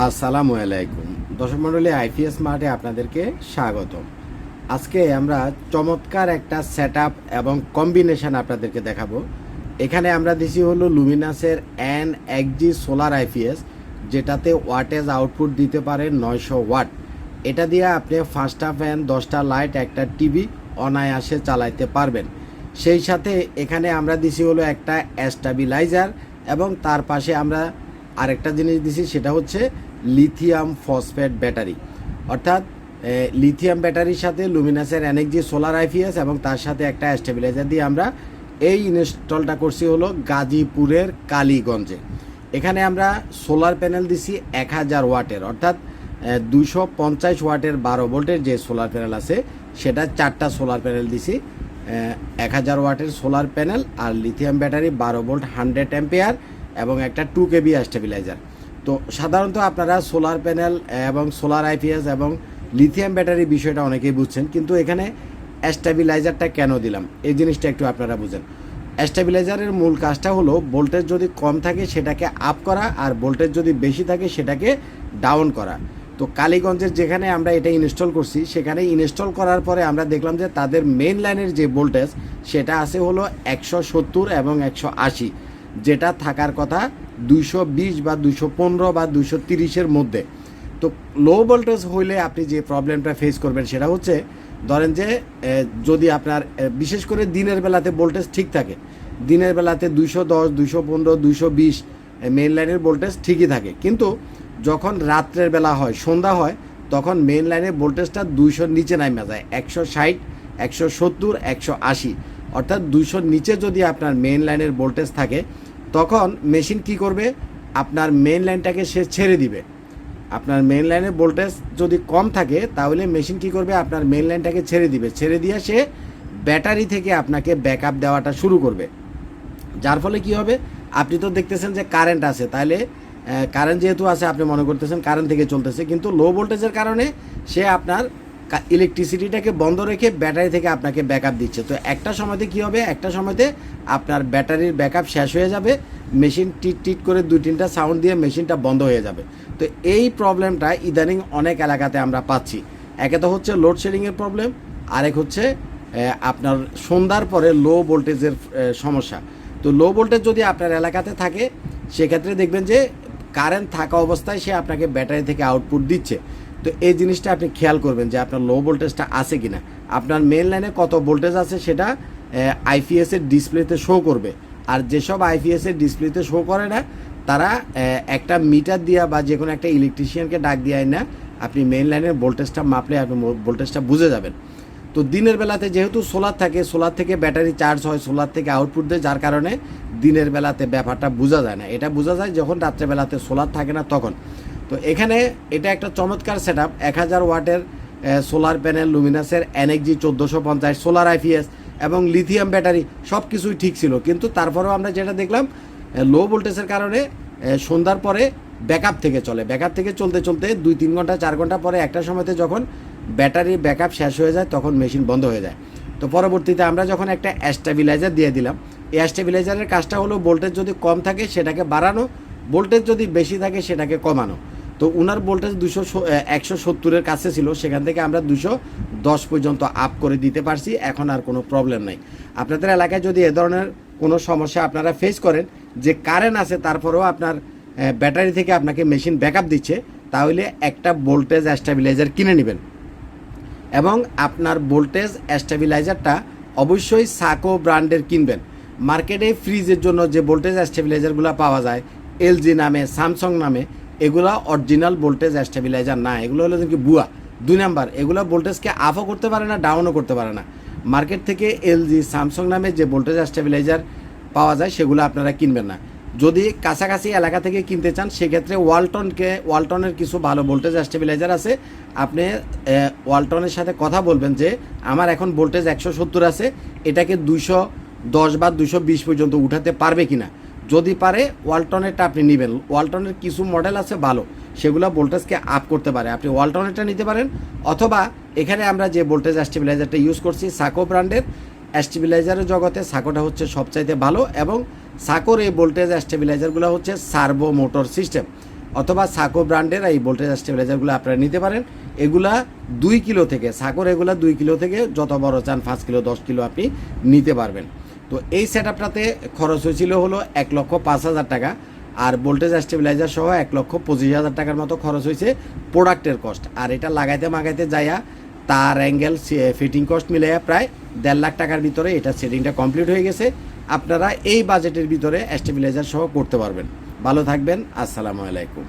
আসসালামু আলাইকুম। দর্শক মণ্ডলী, আইপিএস মার্টে আপনাদেরকে স্বাগত আজকে আমরা চমৎকার একটা সেট এবং কম্বিনেশন আপনাদেরকে দেখাবো। এখানে আমরা দিছি হলো লুমিনাসের এন একজি সোলার আইপিএস যেটাতে ওয়াটেজ আউটপুট দিতে পারে নয়শো ওয়াট। এটা দিয়ে আপনি পাঁচটা ফ্যান দশটা লাইট একটা টিভি অনায়াসে চালাইতে পারবেন। সেই সাথে এখানে আমরা দিছি হলো একটা স্টাবিলাইজার এবং তার পাশে আমরা আরেকটা জিনিস দিছি, সেটা হচ্ছে লিথিয়াম ফসফেট ব্যাটারি অর্থাৎ লিথিয়াম ব্যাটারির সাথে লুমিনাসের এনএক্সজি সোলার আইপিএস এবং তার সাথে একটা স্টেবিলাইজার দিয়ে আমরা এই ইনস্টলটা করছি হলো গাজীপুরের কালীগঞ্জে। এখানে আমরা সোলার প্যানেল দিছি এক হাজার ওয়াটের, অর্থাৎ দুশো পঞ্চাশ ওয়াটের বারো ভোল্টের যে সোলার প্যানেল আছে, সেটা চারটা সোলার প্যানেল দিছি। এক হাজার ওয়াটের সোলার প্যানেল আর লিথিয়াম ব্যাটারি বারো ভোল্ট হান্ড্রেড অ্যাম্পিয়ার এবং একটা টু কেবি স্টেবিলাইজার তো সাধারণত আপনারা সোলার প্যানেল এবং সোলার আইপিএস এবং লিথিয়াম ব্যাটারি বিষয়টা অনেকেই বুঝছেন, কিন্তু এখানে স্টেবিলাইজারটা কেন দিলাম? এই জিনিসটা একটু আপনারা বুঝেন। স্টেবিলাইজারের মূল কাজটা হলো ভোল্টেজ যদি কম থাকে সেটাকে আপ করা, আর ভোল্টেজ যদি বেশি থাকে সেটাকে ডাউন করা। তো কালীগঞ্জের যেখানে আমরা এটা ইনস্টল করছি, সেখানে ইনস্টল করার পরে আমরা দেখলাম যে তাদের মেন লাইনের যে ভোল্টেজ সেটা আছে হলো একশো সত্তর এবং একশো আশি। যেটা থাকার কথা দুইশো বিশ বা দুশো পনেরো বা দুশো তিরিশের মধ্যে। তো লো ভোল্টেজ হইলে আপনি যে প্রবলেমটা ফেস করবেন সেটা হচ্ছে, ধরেন যে যদি আপনার বিশেষ করে দিনের বেলাতে ভোল্টেজ ঠিক থাকে, দিনের বেলাতে দুইশো দশ, দুইশো পনেরো, দুইশো বিশ মেন লাইনের ভোল্টেজ ঠিকই থাকে। কিন্তু যখন রাত্রের বেলা হয়, সন্ধ্যা হয়, তখন মেন লাইনের ভোল্টেজটা দুইশোর নিচে নামে যায়, একশো ষাট, একশো সত্তর, একশো আশি। অর্থাৎ দুইশোর নিচে যদি আপনার মেন লাইনের ভোল্টেজ থাকে, তখন মেশিন কি করবে? আপনার মেন লাইনটাকে সে ছেড়ে দিবে। আপনার মেন লাইনের ভোল্টেজ যদি কম থাকে, তাহলে মেশিন কি করবে? আপনার মেন লাইনটাকে ছেড়ে দিবে। ছেড়ে দিয়ে সে ব্যাটারি থেকে আপনাকে ব্যাকআপ দেওয়াটা শুরু করবে। যার ফলে কি হবে? আপনি তো দেখতেছেন যে কারেন্ট আছে। তাহলে কারেন্ট যেহেতু আছে, আপনি মনে করতেছেন কারেন্ট থেকে চলতেছে। কিন্তু লো ভোল্টেজের কারণে সে আপনার ইলেকট্রিসিটিটাকে বন্ধ রেখে ব্যাটারি থেকে আপনাকে ব্যাকআপ দিচ্ছে। তো একটা সময়তে কি হবে? একটা সময়তে আপনার ব্যাটারির ব্যাকআপ শেষ হয়ে যাবে মেশিন টিট টিট করে দুই তিনটা সাউন্ড দিয়ে মেশিনটা বন্ধ হয়ে যাবে। তো এই প্রবলেমটা ইদানিং অনেক এলাকাতে আমরা পাচ্ছি। একে তো হচ্ছে লোডশেডিংয়ের প্রবলেম আরেক হচ্ছে আপনার সন্ধ্যার পরে লো ভোল্টেজের সমস্যা। তো লো ভোল্টেজ যদি আপনার এলাকাতে থাকে, সেক্ষেত্রে দেখবেন যে কারেন্ট থাকা অবস্থায় সে আপনাকে ব্যাটারি থেকে আউটপুট দিচ্ছে। তো এই জিনিসটা আপনি খেয়াল করবেন যে আপনার লো ভোল্টেজটা আছে কি না আপনার মেন লাইনে কত ভোল্টেজ আছে সেটা আইপিএস এর ডিসপ্লেতে শো করবে। আর যেসব আইপিএস এর ডিসপ্লেতে শো করে না, তারা একটা মিটার দিয়া বা যে কোনো একটা ইলেকট্রিশিয়ানকে ডাক দিয়ে না আপনি মেন লাইনের ভোল্টেজটা মাপলে আপনি ভোল্টেজটা বুঝে যাবেন। তো দিনের বেলাতে যেহেতু সোলার থাকে সোলার থেকে ব্যাটারি চার্জ হয় সোলার থেকে আউটপুট দেয়, যার কারণে দিনের বেলাতে ব্যাপারটা বোঝা যায় না। এটা বোঝা যায় যখন রাত্রেবেলাতে সোলার থাকে না তখন। তো এখানে এটা একটা চমৎকার সেট আপ এক হাজার ওয়াটের সোলার প্যানেল লুমিনাসের এনএক্সজি চোদ্দোশো পঞ্চাশ সোলার আইপিএস এবং লিথিয়াম ব্যাটারি সব কিছুই ঠিক ছিল। কিন্তু তারপরেও আমরা যেটা দেখলাম লো ভোল্টেজের কারণে সন্ধ্যার পরে ব্যাকআপ থেকে চলে। ব্যাকআপ থেকে চলতে চলতে দুই, তিন ঘণ্টা, চার ঘণ্টা পরে একটা সময়তে যখন ব্যাটারি ব্যাকআপ শেষ হয়ে যায়, তখন মেশিন বন্ধ হয়ে যায়। তো পরবর্তীতে আমরা যখন একটা স্টেবিলাইজার দিয়ে দিলাম, এই স্টেবিলাইজারের কাজটা হলো ভোল্টেজ যদি কম থাকে, সেটাকে বাড়ানো ভোল্টেজ যদি বেশি থাকে, সেটাকে কমানো। তো উনার ভোল্টেজ দুশো একশো সত্তরের কাছে ছিল, সেখান থেকে আমরা দুশো দশ পর্যন্ত আপ করে দিতে পারছি, এখন আর কোনো প্রবলেম নাই। আপনাদের এলাকায় যদি এ ধরনের কোনো সমস্যা আপনারা ফেস করেন, যে কারেন্ট আছে তারপরেও আপনার ব্যাটারি থেকে আপনাকে মেশিন ব্যাকআপ দিচ্ছে, তাহলে একটা ভোল্টেজ স্টেবিলাইজার কিনে নেবেন। এবং আপনার ভোল্টেজ স্টেবিলাইজারটা অবশ্যই সাকো ব্র্যান্ডের কিনবেন। মার্কেটে ফ্রিজের জন্য যে ভোল্টেজ স্টেবিলাইজারগুলো পাওয়া যায় এলজি নামে স্যামসং নামে এগুলা অরিজিনাল ভোল্টেজ স্টেবিলাইজার না, এগুলো হলো কি বুয়া। দুই নাম্বার, এগুলো ভোল্টেজকে আপও করতে পারে না ডাউনও করতে পারে না। মার্কেট থেকে এলজি স্যামসং নামে যে ভোল্টেজ স্টেবিলাইজার পাওয়া যায়, সেগুলো আপনারা কিনবেন না। যদি কাছাকাছি এলাকা থেকে কিনতে চান, সেক্ষেত্রে ওয়ালটনকে ওয়ালটনের কিছু ভালো ভোল্টেজ স্টেবিলাইজার আছে। আপনি ওয়ালটনের সাথে কথা বলবেন যে, আমার এখন ভোল্টেজ একশো সত্তর আছে, এটাকে দুশো দশ বা দুশো বিশ পর্যন্ত উঠাতে পারবে কিনা। যদি পারে, ওয়ালটনেরটা আপনি নেবেন। ওয়ালটনের কিছু মডেল আছে ভালো, সেগুলো ভোল্টেজকে আপ করতে পারে। আপনি ওয়ালটনেরটা নিতে পারেন, অথবা এখানে আমরা যে ভোল্টেজ স্টেবিলাইজারটা ইউজ করছি সাকো ব্র্যান্ডের স্টেবিলাইজারের জগতে সাকোটা হচ্ছে সবচাইতে ভালো এবং সাকোর এই ভোল্টেজ স্টেবিলাইজারগুলো হচ্ছে সার্ভো মোটর সিস্টেম অথবা সাকো ব্র্যান্ডের এই ভোল্টেজ স্টেবিলাইজারগুলো আপনারা নিতে পারেন। এগুলা দুই কিলো থেকে সাকোর এগুলা দুই কিলো থেকে যত বড় চান, পাঁচ কিলো, দশ কিলো আপনি নিতে পারবেন। তো এই সেট আপটাতে খরচ হয়েছিল হলো এক লক্ষ পাঁচ হাজার টাকা, আর ভোল্টেজ স্টেবিলাইজার সহ এক লক্ষ পঁচিশ হাজার টাকার মতো খরচ হয়েছে প্রোডাক্টের কস্ট আর এটা লাগাইতে মাগাইতে যাইয়া তার অ্যাঙ্গেল ফিটিং কস্ট মিলাইয়া প্রায় দেড় লাখ টাকার ভিতরে এটা সেটিংটা কমপ্লিট হয়ে গেছে। আপনারা এই বাজেটের ভিতরে স্টেবিলাইজার সহ করতে পারবেন। ভালো থাকবেন, আসসালামু আলাইকুম।